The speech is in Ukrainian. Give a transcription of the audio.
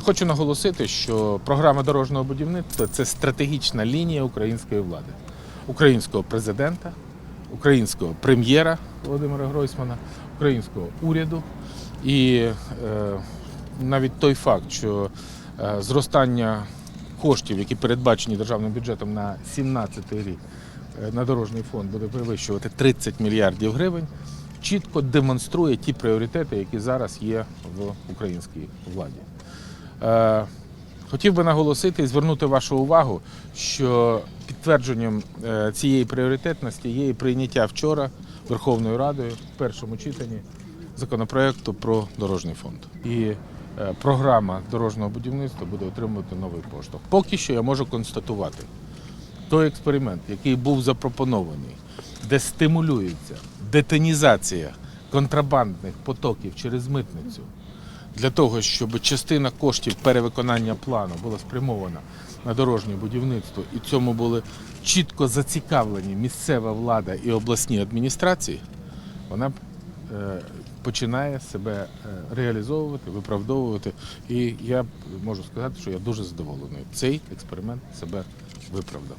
І хочу наголосити, що програма дорожнього будівництва це стратегічна лінія української влади, українського президента, українського прем'єра Володимира Гройсмана, українського уряду. І е, навіть той факт, що е, зростання коштів, які передбачені державним бюджетом на 2017 рік е, на дорожній фонд буде перевищувати 30 мільярдів гривень, чітко демонструє ті пріоритети, які зараз є в українській владі. Е, Хотів би наголосити і звернути вашу увагу, що підтвердженням е, цієї пріоритетності є і прийняття вчора Верховною Радою в першому читанні законопроекту про дорожній фонд. І е, програма дорожнього будівництва буде отримувати новий поштовх. Поки що я можу констатувати, той експеримент, який був запропонований, де стимулюється детонізація контрабандних потоків через митницю, для того, щоб частина коштів перевиконання плану була спрямована на дорожнє будівництво, і цьому були чітко зацікавлені місцева влада і обласні адміністрації, вона е, починає себе е, реалізовувати, виправдовувати. І я можу сказати, що я дуже задоволений. Цей експеримент себе виправдав.